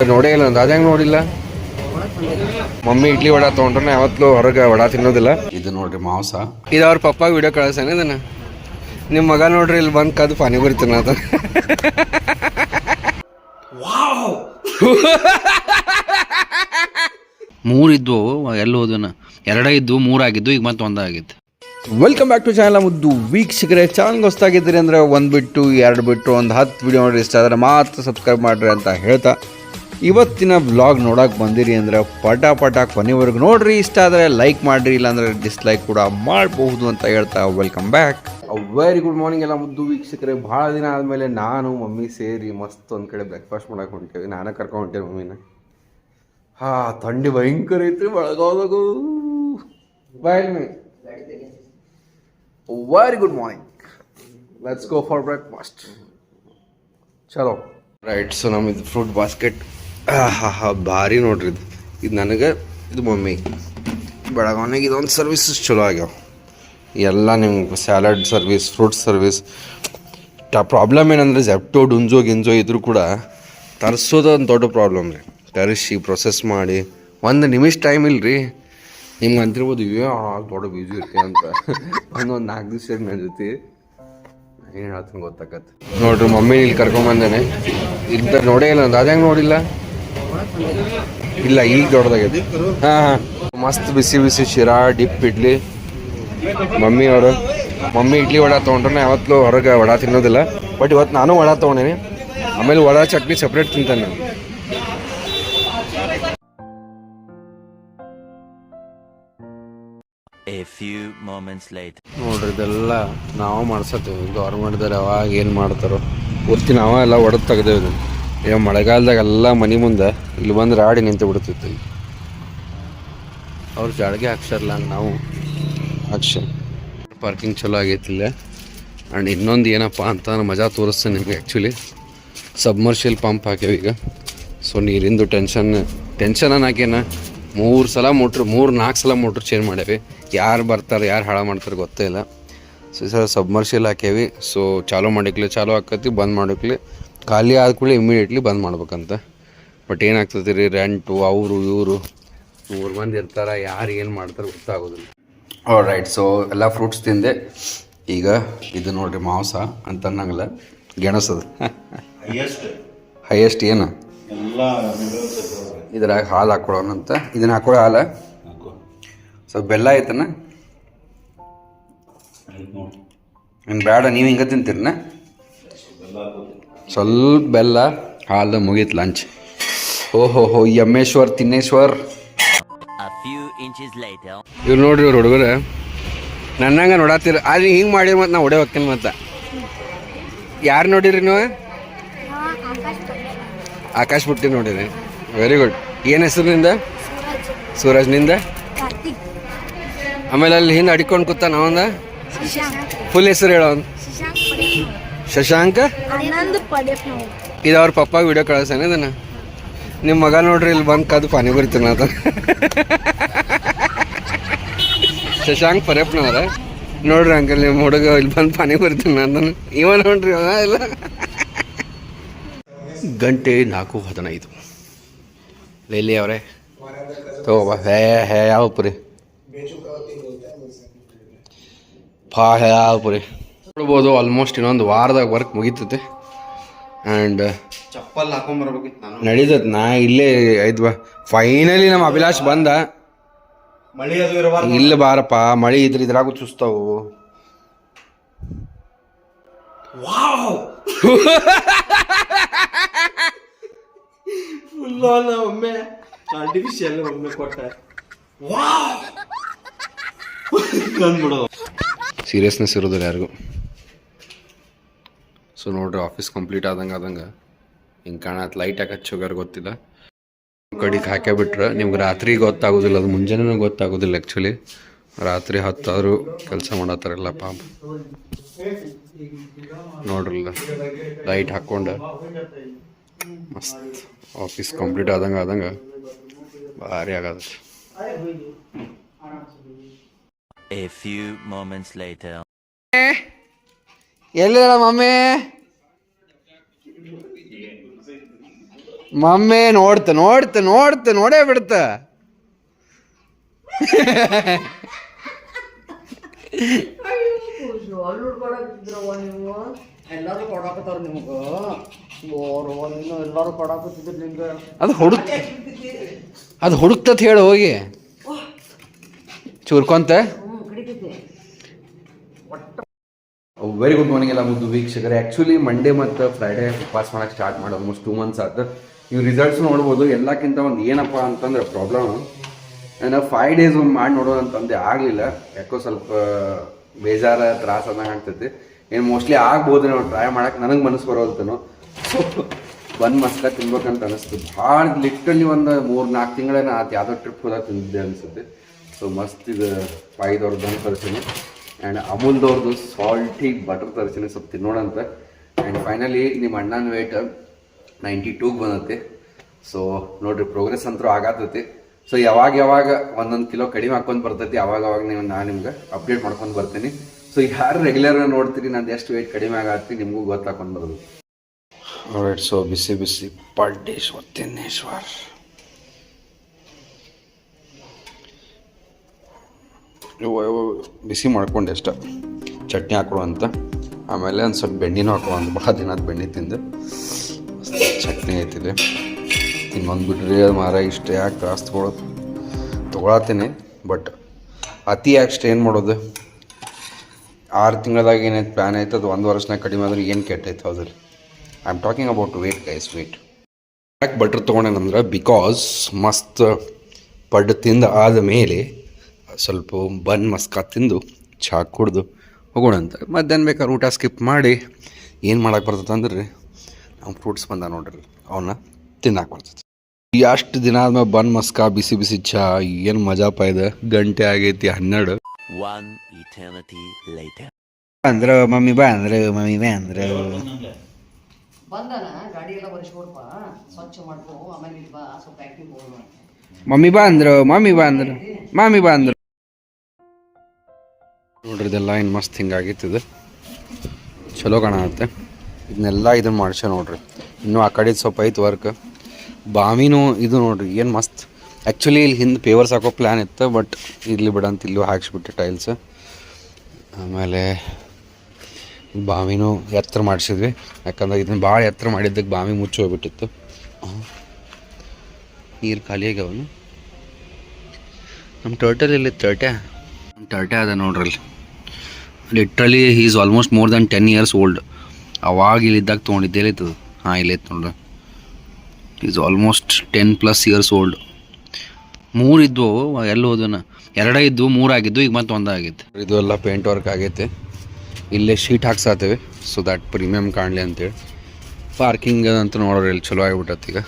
ನೋಡೇ ಇಲ್ಲ ಅದು ಹೆಂಗ್ ನೋಡಿಲ್ಲ. ಮಮ್ಮಿ ಇಡ್ಲಿ ವಡ ತೊಗೊಂಡ್ರೆ ಯಾವತ್ತೂ ಹೊರಗೆ ವಡಾ ತಿನ್ನೋದಿಲ್ಲ. ಇದು ನೋಡ್ರಿ ಮಾಂಸ. ಇದು ಅವ್ರ ಪಪ್ಪ ವಿಡಿಯೋ ಕಳಿಸ್ತಾನೆ ಇದನ್ನ. ನಿಮ್ಮ ಮಗ ನೋಡ್ರಿ ಇಲ್ಲಿ ಬಂದು ಕದ್ದು ಪಾನಿ ಬರ್ತೀನಿ ಮೂರು ಇದ್ವು ಎಲ್ಲಿ ಹೋದನ ಎರಡೇ ಇದ್ವು ಮೂರಾಗಿದ್ದು ಈಗ ಮತ್ತೆ ಒಂದಾಗಿತ್ತು. ವೆಲ್ಕಮ್ ಬ್ಯಾಕ್ ಟು ಚಾನಲ್ ಮುದ್ದು ವೀಕ್ಷಕರೇ ಚಾನಲ್ಗೆ ಹೊಸ್ತಾಗಿದ್ದೀರಿ ಅಂದರೆ ಒಂದು ಬಿಟ್ಟು ಎರಡು ಬಿಟ್ಟು ಒಂದು ಹತ್ತು ವಿಡಿಯೋ ನೋಡಿ ಇಷ್ಟ ಆದರೆ ಮಾತ್ರ ಸಬ್ಸ್ಕ್ರೈಬ್ ಮಾಡಿರಿ ಅಂತ ಹೇಳ್ತಾ ಇವತ್ತಿನ ವ್ಲಾಗ್ ನೋಡೋಕೆ ಬಂದಿರಿ ಅಂದರೆ ಪಟ ಪಟ ಕೊನೆವರೆಗೂ ನೋಡ್ರಿ. ಇಷ್ಟ ಆದರೆ ಲೈಕ್ ಮಾಡಿರಿ, ಇಲ್ಲಾಂದರೆ ಡಿಸ್ಲೈಕ್ ಕೂಡ ಮಾಡಬಹುದು ಅಂತ ಹೇಳ್ತಾ welcome back very good morning ಎಲ್ಲ ಮುದ್ದು ವೀಕ್ಷಕರೆ. ಭಾಳ ದಿನ ಆದಮೇಲೆ ನಾನು, ಮಮ್ಮಿ ಸೇರಿ ಮಸ್ತ್ ಒಂದು ಕಡೆ ಬ್ರೇಕ್ಫಾಸ್ಟ್ ಮಾಡಕ್ಕೆ ಹೊಂಟೇವಿ. ನಾನೇ ಕರ್ಕೊಂಡು ಹೊಂಟೇವಿ ಮಮ್ಮಿನ. ಹಾ, ಥಂಡಿ ಭಯಂಕರ ಐತ್ರಿ ಒಳಗೋದಗು ಬಾಯ್ very good morning let's go for breakfast ಚಲೋ. ರೈಟ್ ಸೊ ನಮ್ದು ಫ್ರೂಟ್ ಬಾಸ್ಕೆಟ್ ಹಾ ಭಾರಿ ನೋಡ್ರಿ ಇದು. ಇದು ನನಗೆ, ಇದು ಮಮ್ಮಿ. ಬೆಳಗಾವ್ನಾಗ ಇದೊಂದು ಸರ್ವಿಸಸ್ ಚಲೋ ಆಗ್ಯಾವ. ಎಲ್ಲ ನಿಮ್ಗೆ salad service fruit service problem ಏನಂದರೆ ಜೆಪ್ಟೋ ಡುಂಜೋ ಗಿಂಜೋ ಇದ್ರೂ ಕೂಡ ತರಿಸೋದು ಒಂದು ದೊಡ್ಡ ಪ್ರಾಬ್ಲಮ್ ರೀ. ತರಿಸಿ ಪ್ರೊಸೆಸ್ ಮಾಡಿ. ಒಂದು ನಿಮಿಷ ಟೈಮ್ ಇಲ್ಲ ರೀ ನಿಮ್ಗೆ ಅಂತಿರ್ಬೋದು ಏ ದೊಡ್ಡ ಬೀಜ ಇರ್ತೀವಿ ಅಂತ. ಒಂದು ನಾಲ್ಕು ದಿವಸ ನನ್ನ ಜೊತೆ ಏನು ಹೇಳ್ತೀನಿ ಗೊತ್ತಾಗತ್ತೆ ನೋಡ್ರಿ, ಮಮ್ಮಿ ಇಲ್ಲಿ ಕರ್ಕೊಂಬಂದೇನೆ. ಇದ್ದ ನೋಡೇ ಇಲ್ಲ ಅದು ಹೆಂಗೆ ನೋಡಿಲ್ಲ? ಇಲ್ಲ ಈಗ ದೊಡ್ಡದಾಗೈತಿ ಹಾಂ ಹಾಂ. ಮಸ್ತ್ ಬಿಸಿ ಬಿಸಿ ಶಿರಾ ಡಿಪ್ ಇಡ್ಲಿ. ಮಮ್ಮಿ ಅವರು ಮಮ್ಮಿ ಇಡ್ಲಿ ವಡ ತೊಗೊಂಡ್ರೆ ಯಾವತ್ತೂ ಹೊರಗೆ ವಡ ತಿನ್ನೋದಿಲ್ಲ. ಬಟ್ ಇವತ್ತು ನಾನು ವಡ ತೊಗೊಂಡೇನಿ. ಆಮೇಲೆ ವಡ ಚಟ್ನಿ ಸಪ್ರೇಟ್ ತಿಂತಾನೆ ನಾನು. A few moments later. ನೋಡ್ರಿ ಇದೆಲ್ಲ ನಾವು ಮಾಡ್ಸತ್ತೀವಿ. ಗೌರ್ಮೆಂಟ್ದವ್ರು ಯಾವಾಗ ಏನು ಮಾಡ್ತಾರೋ. ಪೂರ್ತಿ ನಾವೇ ಎಲ್ಲ ಒಡೆದು ತೆಗ್ದೇವೆ ಇದನ್ನು. ಈಗ ಮಳೆಗಾಲದಾಗ ಎಲ್ಲ ಮನೆ ಮುಂದೆ ಇಲ್ಲಿ ಬಂದ್ರೆ ರಾಡಿ ನಿಂತು ಬಿಡ್ತಿತ್ತು ಅವ್ರು ಜಾಳಿಗೆ ಹಾಕ್ಸಾರಲ್ಲ ನಾವು. ಹಾಕ್ಸ ಪಾರ್ಕಿಂಗ್ ಚಲೋ ಆಗೈತಿ ಇಲ್ಲ. ಆ್ಯಂಡ್ ಇನ್ನೊಂದು ಏನಪ್ಪ ಅಂತ ಮಜಾ ತೋರಿಸ್ತೇನೆ ನಿಮಗೆ ಆ್ಯಕ್ಚುಲಿ ಸಬ್ಮರ್ಷಿಯಲ್ ಪಂಪ್ ಹಾಕ್ಯಾವ ಈಗ. ಸೊ ನೀರಿಂದು ಟೆನ್ಷನ್ ಟೆನ್ಷನ್ ಅನ್ನೋಕೇನ ಮೂರು ಸಲ ಮೋಟ್ರ್ ಮೂರು ನಾಲ್ಕು ಸಲ ಮೋಟ್ರ್ ಚೇಂಜ್ ಮಾಡೇವಿ ಯಾರು ಬರ್ತಾರೆ, ಯಾರು ಹಾಳು ಮಾಡ್ತಾರೆ ಗೊತ್ತೇ ಇಲ್ಲ. ಸೊ ಸರ್ ಸಬ್ಮರ್ಷಿಯಲ್ ಹಾಕ್ಯಾವಿ. ಸೊ ಚಾಲೂ ಮಾಡಿಕ್ಲಿ, ಚಾಲೂ ಹಾಕತಿ ಬಂದ್ ಮಾಡಿಕ್ಲಿ. ಖಾಲಿ ಆದ ಕೂಡಲೇ ಇಮಿಡಿಯೇಟ್ಲಿ ಬಂದ್ ಮಾಡ್ಬೇಕಂತ. ಬಟ್ ಏನಾಗ್ತದೆ ರೀ ರೆಂಟು ಅವರು ಇವರು ಮೂರು ಮಂದಿ ಇರ್ತಾರೆ ಯಾರು ಏನು ಮಾಡ್ತಾರೆ ಗೊತ್ತಾಗೋದಿಲ್ಲ. ರೈಟ್ ಸೊ ಎಲ್ಲ ಫ್ರೂಟ್ಸ್ ತಿಂದೆ. ಈಗ ಇದು ನೋಡ್ರಿ ಮಾಂಸ ಅಂತ ಅನ್ನಂಗಿಲ್ಲ ಗೆಣಸದು ಹೈಯೆಸ್ಟ್ ಏನು? ಇದ್ರಾಗ ಹಾಲು ಹಾಕೊಳ್ಳೋಣಂತ ಇದನ್ನ ಹಾಕೊಳ್ಳೋ ಹಾಲು? ಸೊ ಬೆಲ್ಲ ಐತನ? ಇನ್ನು ಬೇಡ ನೀವು ಹಿಂಗೆ ತಿಂತೀರನ? ಸ್ವಲ್ಪ ಬೆಲ್ಲ ಹಾಲು ಮುಗೀತು ಲಂಚ್ ಓಹೋ ಹೋ ಯಮೇಶ್ವರ್ ತಿನ್ನೇಶ್ವರ್. ಇವ್ರು ನೋಡ್ರಿ ಇವ್ರು ಹುಡುಗರು. ನನ್ನಂಗ ನೋಡತ್ತೀರ ಆದ್ರೆ ಹಿಂಗೆ ಮಾಡಿ ಮತ್ತೆ ನಾ ಹೊಡೆ ಹೋಗ್ತೀನಿ ಮತ್ತೆ. ಯಾರು ನೋಡಿರಿ ನೀವು? ಆಕಾಶ್ ಬಿಟ್ಟಿ ನೋಡಿರಿ. ವೆರಿ ಗುಡ್ ಏನು ಹೆಸರು ನಿಂದ? ಸೂರಜ್. ನಿಂದ? ಕಾರ್ತಿಕ್. ಆಮೇಲೆ ಅಲ್ಲಿ ಹಿಂದೆ ಅಡಿಕೊಂಡು ಕೂತ ಅವಂದ? ಫುಲ್ ಹೆಸರು ಹೇಳೋ ಅವ್ನು. ಶಶಾಂಕ್? ಇದು ಅವ್ರ ಪಪ್ಪ ವಿಡಿಯೋ ಕಳ್ಸಾನೆ ಇದನ್ನ. ನಿಮ್ಮ ಮಗ ನೋಡ್ರಿ ಇಲ್ಲಿ ಬಂದು ಕದ್ದು ಬರಿತೀನಿ ಅದ ಶಶಾಂಕ್ ಪರೇಪ್ನವರ ನೋಡ್ರಿ ಅಂಕಲ್ ನಿಮ್ಮ ಹುಡುಗ ಇಲ್ಲಿ ಬಂದು ಪಾನಿ ತಿನ್ನೋದನ್ನ ಇವ ನೋಡ್ರಿ ಅವ ಇಲ್ಲ. ಗಂಟೆ ನಾಲ್ಕು ಹದಿನೈದು. ಲೈಲಿ ಅವರೇ. ತಗೋಬ ಹೇ ಹೇ ಯಾವ ಪುರಿ ಫಾ ಹೇ ಯಾವ ಪುರಿ ನೋಡ್ಬೋದು ಆಲ್ಮೋಸ್ಟ್ ಇನ್ನೊಂದು ವಾರದಾಗ ವರ್ಕ್ ಮುಗೀತತೆ. ಆ್ಯಂಡ್ ಚಪ್ಪಲ್ ಹಾಕೊಂಬರ್ಬೇಕಿತ್ತು ನಾನು. ನಡೀತೈತೆ. ನಾ ಇಲ್ಲೇ ಐದು ಬಾ ಫೈನಲಿ ನಮ್ಮ ಅಭಿಲಾಷ್ ಬಂದ. ಮಳಿ ಅದು ಇರಬಾರ್ದು. ಇಲ್ಲ ಬಾರಪ್ಪ ಮಳೆ ಇದ್ರೆ ಇದ್ರಾಗೂ ಚುಸ್ತಾವು ಫುಲ್ ಒಮ್ಮೆ ಆರ್ಟಿಫಿಷಿಯಲ್ ಒಮ್ಮೆ ಕೊಟ್ಟ. ಸೀರಿಯಸ್ನೆಸ್ ಇರೋದಿಲ್ಲ ಯಾರಿಗೂ. ಸೊ ನೋಡ್ರಿ ಆಫೀಸ್ ಕಂಪ್ಲೀಟ್ ಆದಂಗೆ ಆದಂಗೆ. ಹಿಂಗೆ ಕಾಣತ್ ಲೈಟ್ ಯಾಕೆ ಶುಗರ್ ಗೊತ್ತಿಲ್ಲ. ಕಡೆಗೆ ಹಾಕೇ ಬಿಟ್ರೆ ನಿಮ್ಗೆ ರಾತ್ರಿ ಗೊತ್ತಾಗೋದಿಲ್ಲ. ಅದು ಮುಂಜಾನೆ ಗೊತ್ತಾಗೋದಿಲ್ಲ ಆ್ಯಕ್ಚುಲಿ ರಾತ್ರಿ ಹತ್ತಾದರೂ ಕೆಲಸ ಮಾಡತ್ತಾರಲ್ಲ ಪಾಪ. ನೋಡ್ರಲ್ಲ ಲೈಟ್ ಹಾಕ್ಕೊಂಡು ಮಸ್ತ್. ಆಫೀಸ್ ಕಂಪ್ಲೀಟ್ ಆದಂಗೆ ಆದಂಗೆ ಭಾರಿ ಆಗದ. ಎಲ್ಲಿದ ಮಮ್ಮಿ? ಮಮ್ಮಿ ನೋಡ್ತ ನೋಡ್ತ ನೋಡ್ತ, ನೋಡೇ ಬಿಡ್ತ. ಅದು ಹುಡುಕ್, ಅದು ಹುಡುಕ್ತತ್ ಹೇಳು ಹೋಗಿ. ಚೂರ್ಕೊಂತ. ವೆರಿ ಗುಡ್ ಮಾರ್ನಿಂಗ್ ಎಲ್ಲ ಮುದ್ದು ವೀಕ್ಷಕರೇ. ಆ್ಯಕ್ಚುಲಿ ಮಂಡೇ ಮತ್ತು ಫ್ರೈಡೇ ಪಾಸ್ ಮಾಡೋಕ್ಕೆ ಸ್ಟಾರ್ಟ್ ಮಾಡಿ ಆಲ್ಮೋಸ್ಟ್ ಟೂ ಮಂತ್ಸ್ ಆಯ್ತು ನೀವು ರಿಸಲ್ಟ್ಸ್ ನೋಡ್ಬೋದು, ಎಲ್ಲಕ್ಕಿಂತ ಒಂದು ಏನಪ್ಪ ಅಂತಂದ್ರೆ ಪ್ರಾಬ್ಲಮ್ ನಾನು ಫೈವ್ ಡೇಸ್ ಒಂದು ಮಾಡಿ ನೋಡೋದು ಅಂತಂದೆ ಆಗಲಿಲ್ಲ. ಯಾಕೋ ಸ್ವಲ್ಪ ಬೇಜಾರ, ತ್ರಾಸ ಅನ್ನಂಗೆ ಆಗ್ತೈತಿ. ಏನು ಮೋಸ್ಟ್ಲಿ ಆಗ್ಬೋದು ನಾವು ಟ್ರೈ ಮಾಡಕ್ಕೆ ನನಗೆ ಮನಸ್ಸು ಬರೋಲ್ತನೋ ಬಂದು ಮಸ್ಕ ತಿನ್ಬೇಕಂತ ಅನಿಸ್ತು. ಭಾಳ ಲಿಟ್ರಲಿ ಒಂದು ಮೂರು ನಾಲ್ಕು ತಿಂಗಳೇನ ಆತು. ಯಾವುದೋ ಟ್ರಿಪ್ ಹೋದಾಗ ತಿಂದಿದ್ದೆ ಅನಿಸುತ್ತೆ. ಸೊ ಮಸ್ತ್ ಇದು ಫೈದವ್ರದ್ದು ಬಂದು ತರ್ಸೀನಿ. ಆ್ಯಂಡ್ ಅಮೂಲ್ದವ್ರದ್ದು ಸಾಲ್ಟಿ ಬಟರ್ ತರ್ಸೀನಿ. ಸ್ವಲ್ಪ ತಿನ್ನೋಣಂತ. ಆ್ಯಂಡ್ ಫೈನಲಿ ನಿಮ್ಮ ಅಣ್ಣನ ವೇಟ್ ನೈಂಟಿ ಟೂಗೆ ಬಂದತಿ. ಸೊ ನೋಡ್ರಿ ಪ್ರೋಗ್ರೆಸ್ ಅಂತೂ ಆಗತ್ತೈತಿ ಸೊ ಯಾವಾಗ ಯಾವಾಗ ಒಂದೊಂದು ಕಿಲೋ ಕಡಿಮೆ ಹಾಕೊಂಡು ಬರ್ತೈತಿ, ಅವಾಗ ಅವಾಗ ನೀವು ನಾನು ನಿಮ್ಗೆ ಅಪ್ಡೇಟ್ ಮಾಡ್ಕೊಂಡು ಬರ್ತೀನಿ. ಸೊ ಯಾರು ರೆಗ್ಯುಲರ್ ನೋಡ್ತೀರಿ, ನಾನು ಎಷ್ಟು ವೇಟ್ ಕಡಿಮೆ ಆಗತ್ತಿ, ನಿಮಗೂ ಗೊತ್ತಾಕೊಂಡು ಬರೋದು ರೈಟ್ ಸೊ ಬಿಸಿ ಬಿಸಿ ಪಡ್ಡೇಶ್ವರ್ ತಿನ್ನೇಶ್ವರ್ ಬಿಸಿ ಮಾಡ್ಕೊಂಡೆ ಅಷ್ಟ. ಚಟ್ನಿ ಹಾಕೊಡು ಅಂತ ಆಮೇಲೆ ಒಂದು ಸ್ವಲ್ಪ ಬೆಣ್ಣೆನೂ ಹಾಕೋ ಅಂತ ಭಾಳ ದಿನದ ಬೆಣ್ಣೆ ತಿಂದು. ಚಟ್ನಿ ಇನ್ನೊಂದು ಬಿಡ್ರಿ ಅದು ಮಾರ ಇಷ್ಟು, ಯಾಕೆ ಕಾಸು ತೊಗೊಳೋದು ತೊಗೊಳತ್ತೀನಿ ಬಟ್ ಅತಿ ಯಾಕೆ ಏನು ಮಾಡೋದು? ಆರು ತಿಂಗಳದಾಗ ಏನೈತೆ ಪ್ಲ್ಯಾನ್ ಐತೆ ಅದು ಒಂದು ವರ್ಷನಾಗ ಕಡಿಮೆ ಆದ್ರೆ ಏನು ಕೆಟ್ಟೈತೆ ಹೌದ್ರಿ? I am talking about wait guys wait ಯಾಕೆ ಬಟ್ರ್ ತೊಗೊಂಡೇನಂದ್ರೆ ಬಿಕಾಸ್ ಮಸ್ತ್ ಪಡ್ಡು ತಿಂದು ಆದ ಮೇಲೆ ಸ್ವಲ್ಪ ಬನ್ ಮಸ್ಕಾ ತಿಂದು ಚಹಾ ಕುಡ್ದು ಹೋಗೋಣ ಅಂತ. ಮಧ್ಯಾಹ್ನ ಬೇಕಾದ್ರೆ ಊಟ ಸ್ಕಿಪ್ ಮಾಡಿ ಏನು ಮಾಡೋಕ್ಕೆ ಬರ್ತದೆ ಅಂದ್ರೆ? ನಾವು ಫ್ರೂಟ್ಸ್ ಬಂದ ನೋಡ್ರಿ. ಅವನ್ನ ತಿನ್ನಕ್ಕೆ ಬರ್ತೈತಿ ಅಷ್ಟು ದಿನ ಆದ್ಮೇಲೆ ಬನ್ ಮಸ್ಕ ಬಿಸಿ ಬಿಸಿ ಚಹಾ ಏನು ಮಜಾಪ ಇದೆ? ಗಂಟೆ ಆಗೈತಿ ಹನ್ನೆರಡು. ಅಂದ್ರ eternity later. ಅಂದ್ರೆ ಮಮ್ಮಿ ಬಾ ಅಂದ್ರ ಮಮ್ಮಿ ಬಾ ಅಂದ್ರ. ಮಮ್ಮಿ ಬಾ ಅಂದ್ರು ಮಮ್ಮಿ ಬಾ ಅಂದ್ರ ಮಮ್ಮಿ ಬಾ ಅಂದ್ರು. ನೋಡ್ರಿ ಇದೆಲ್ಲ ಇನ್ ಮಸ್ತ್ ಇದು. ಚಲೋ ಕಾಣತ್ತೆ ಇದನ್ನೆಲ್ಲ ಇದನ್ನ ಮಾಡ್ಸ ನೋಡ್ರಿ. ಇನ್ನೂ ಆ ಕಡೆ ಸ್ವಲ್ಪ ಐತೆ ವರ್ಕ್ ಬಾವಿನೂ ಇದು ನೋಡ್ರಿ, ಏನು ಮಸ್ತ್. ಆ್ಯಕ್ಚುಲಿ ಇಲ್ಲಿ ಹಿಂದೆ ಪೇವರ್ಸ್ ಹಾಕೋ ಪ್ಲ್ಯಾನ್ ಇತ್ತು ಬಟ್ ಇಲ್ಲಿ ಬಿಡಂತ ಇಲ್ಲೂ ಹಾಕ್ಸ್ಬಿಟ್ಟೆ ಟೈಲ್ಸ್ ಆಮೇಲೆ ಬಾವಿನೂ ಎತ್ತರ ಮಾಡಿಸಿದ್ವಿ. ಯಾಕಂದ್ರೆ ಇದನ್ನ ಭಾಳ ಎತ್ತರ ಮಾಡಿದ್ದಕ್ಕೆ ಬಾವಿ ಮುಚ್ಚಿ ಹೋಗ್ಬಿಟ್ಟಿತ್ತು. ನೀರು ಖಾಲಿ ಆಗ್ಯಾವನು. ನಮ್ಮ ಟರ್ಟಲ್ ಇಲ್ಲಿ ತರ್ಟೆ ನಮ್ಮ ಅದ ನೋಡ್ರಿ literally is almost more then ten years old ಅವಾಗ ಇಲ್ಲಿದ್ದಾಗ ತೊಗೊಂಡಿದ್ದೇ ಇಲ್ಲಿತ್ತದು ಹಾಂ ಇಲ್ಲೈತೆ ನೋಡ್ರಿ is almost ten plus years old ಮೂರು ಇದ್ವು ಎಲ್ಲಿ ಹೋದನ ಎರಡೇ ಇದ್ವು ಮೂರಾಗಿದ್ದು ಈಗ ಮತ್ತೆ ಒಂದ ಆಗೈತೆ ಇದು ಎಲ್ಲ ಪೇಂಟ್ ವರ್ಕ್ ಆಗೈತೆ. ಇಲ್ಲೇ ಶೀಟ್ ಹಾಕ್ಸಾತೇವೆ ಸೊ ದ್ಯಾಟ್ ಪ್ರೀಮಿಯಮ್ ಕಾಣಲಿ ಅಂತೇಳಿ. ಪಾರ್ಕಿಂಗ್ ಅಂತ ನೋಡೋರು ಇಲ್ಲಿ ಚಲೋ ಆಗಿಬಿಟ್ಟತ್ತೆ ಈಗ.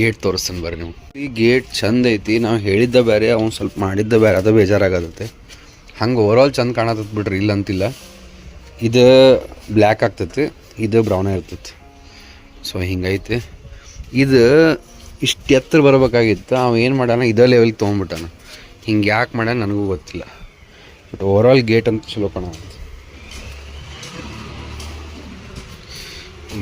ಗೇಟ್ ತೋರಿಸ್ತಾನೆ ಬರ್ರಿ ನೀವು ಈ ಗೇಟ್ ಚಂದ ಐತಿ, ನಾವು ಹೇಳಿದ್ದ ಬೇರೆ ಅವ್ನು ಸ್ವಲ್ಪ ಮಾಡಿದ್ದ ಬೇರೆ ಅದು ಬೇಜಾರಾಗತ್ತೆ. ಹಂಗೆ ಓವರಾಲ್ ಚಂದ ಕಾಣತತ್ ಬಿಡ್ರಿ ಇಲ್ಲ ಅಂತಿಲ್ಲ ಇದು ಬ್ಲ್ಯಾಕ್ ಆಗ್ತೈತಿ, ಇದು ಬ್ರೌನೇ ಇರ್ತೈತಿ ಸೊ ಹಿಂಗೈತೆ. ಇದು ಇಷ್ಟು ಎತ್ತರ ಬರಬೇಕಾಗಿತ್ತು. ಅವ ಏನು ಮಾಡ್ಯಾನ, ಇದೇ ಲೆವೆಲ್ಗೆ ತೊಗೊಂಬಿಟ್ಟಾನ ಹಿಂಗೆ ಯಾಕೆ ಮಾಡ್ಯಾನ ನನಗೂ ಗೊತ್ತಿಲ್ಲ. ಬಟ್ ಓವರಾಲ್ ಗೇಟ್ ಅಂತ ಚಲೋ ಕಣ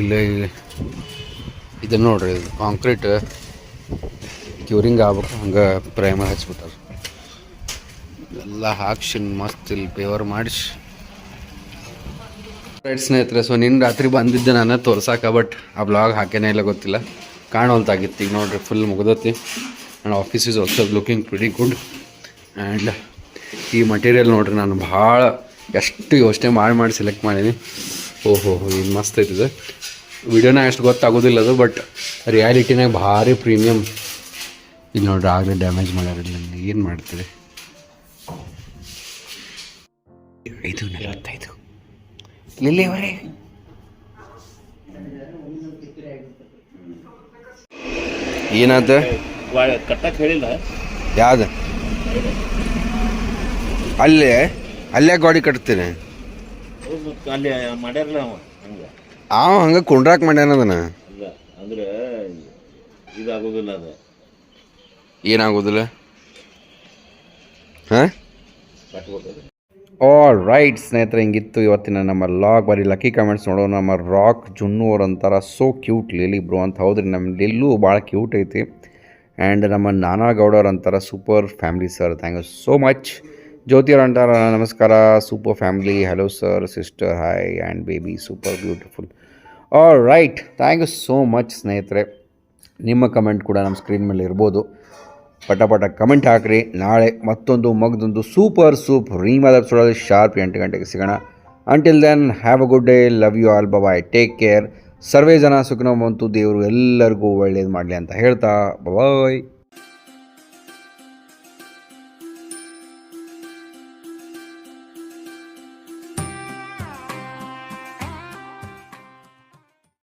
ಇಲ್ಲೇ ಇದು ನೋಡ್ರಿ, ಇದು ಕಾಂಕ್ರೀಟ್ ಕ್ಯೂರಿಂಗ್ ಆಗ್ಬೇಕು. ಹಂಗೆ ಪ್ರೈಮರ್ ಹಚ್ಬಿಟ್ಟಾರ. ಎಲ್ಲ ಹಾಕ್ಸಿ ಮಸ್ತ್ ಇಲ್ಲಿ ಪೇವರ್ ಮಾಡಿಸಿ. ರೈಟ್ ಸ್ನೇಹಿತರೆ ಸೊ ನಿನ್ನ ರಾತ್ರಿ ಬಂದಿದ್ದೆ ನಾನು ತೋರ್ಸಾಕ ಬಟ್ ಆ ಬ್ಲಾಗ್ ಹಾಕೇನೇ ಇಲ್ಲ ಗೊತ್ತಿಲ್ಲ. ಕಾಣುವಂತಾಗಿತ್ತು ಈಗ ನೋಡ್ರಿ full ಮುಗ್ದತಿ. And office is also looking pretty good and ಈ ಮಟೀರಿಯಲ್ ನೋಡ್ರಿ, ನಾನು ಭಾಳ ಎಷ್ಟು ಯೋಚನೆ ಮಾಡಿ ಮಾಡಿ ಸೆಲೆಕ್ಟ್ ಮಾಡೀನಿ. ಓಹೋ ಇದು ಮಸ್ತ್ ಐತಿದೆ ವಿಡಿಯೋನ ಎಷ್ಟು ಗೊತ್ತಾಗೋದಿಲ್ಲ ಅದು ಬಟ್ ರಿಯಾಲಿಟಿನಾಗ ಭಾರಿ ಪ್ರೀಮಿಯಮ್ ಇದು ನೋಡ್ರಿ, ಆಗಲೇ ಡ್ಯಾಮೇಜ್ ಮಾಡ್ಯಾರ ಏನು ಮಾಡ್ತೀರಿ? ಐದು ನಲವತ್ತೈದು. ಲಿಲ್ಲಿ ಅವರೇ. ಏನಾದ ಕಟ್ಟಕ್ಕೆ ಹೇಳಿಲ್ಲ ಯಾವ್ದು? ಅಲ್ಲೇ ಅಲ್ಲೇ ಗಾಡಿ ಕಟ್ತೀನಿ. ಅಲ್ಲಿ ಮಾಡ್ಯಾರಲ್ಲ ಅವ ಹಂಗ ಅವ ಹಂಗೆ ಕುಂಡ್ರಾಕ್ ಮಾಡ್ಯಾನ ಅದನ್ನ. ಇಲ್ಲ ಅಂದ್ರೆ ಇದಾಗೋದಿಲ್ಲ ಅದು ಏನಾಗೋದಿಲ್ಲ? ಹಾಂ? ಕಟ್ಬೇಕು ಆಲ್ ರೈಟ್ ಸ್ನೇಹಿತರೆ, ಹಿಂಗಿತ್ತು ಇವತ್ತಿನ ನಮ್ಮ ಲಾಗ್ ಬರೀ ಲಕ್ಕಿ ಕಮೆಂಟ್ಸ್ ನೋಡೋಣ. ನಮ್ಮ ರಾಕ್ ಜುನ್ನು ಅವ್ರು ಅಂತಾರ ಸೋ ಕ್ಯೂಟ್ ಲಿಲಿ ಬ್ರೋ ಅಂತ. ಹೌದ್ರಿ, ನಮ್ಮ ಲಿಲ್ಲು ಭಾಳ ಕ್ಯೂಟ್ ಐತಿ. ಆ್ಯಂಡ್ ನಮ್ಮ ನಾನಾ ಗೌಡವ್ರು ಅಂತಾರ super family sir thank you so much Jyothi ಅವ್ರು ಅಂತಾರ ನಮಸ್ಕಾರ. Super family hello sir sister hi and baby super beautiful all right thank you so much ಸ್ನೇಹಿತರೆ. ನಿಮ್ಮ ಕಮೆಂಟ್ ಕೂಡ ನಮ್ಮ ಸ್ಕ್ರೀನ್ ಮೇಲೆ ಇರ್ಬೋದು ಪಟ ಪಟ ಕಮೆಂಟ್ ಹಾಕ್ರಿ. ನಾಳೆ ಮತ್ತೊಂದು ಮಗದೊಂದು ಸೂಪರ್ ಸೂಪ್ ರೀಮಾದ ಎಪಿಸೋಡಲ್ಲಿ ಶಾರ್ಪ್ ಎಂಟು ಗಂಟೆಗೆ ಸಿಗೋಣ. Until then have a good day love you all bye take care ಸರ್ವೇ ಜನ ಸುಖನೋ ಬಂತು ದೇವರು ಎಲ್ಲರಿಗೂ ಒಳ್ಳೇದು ಮಾಡಲಿ ಅಂತ ಹೇಳ್ತಾ. ಬಾಯ್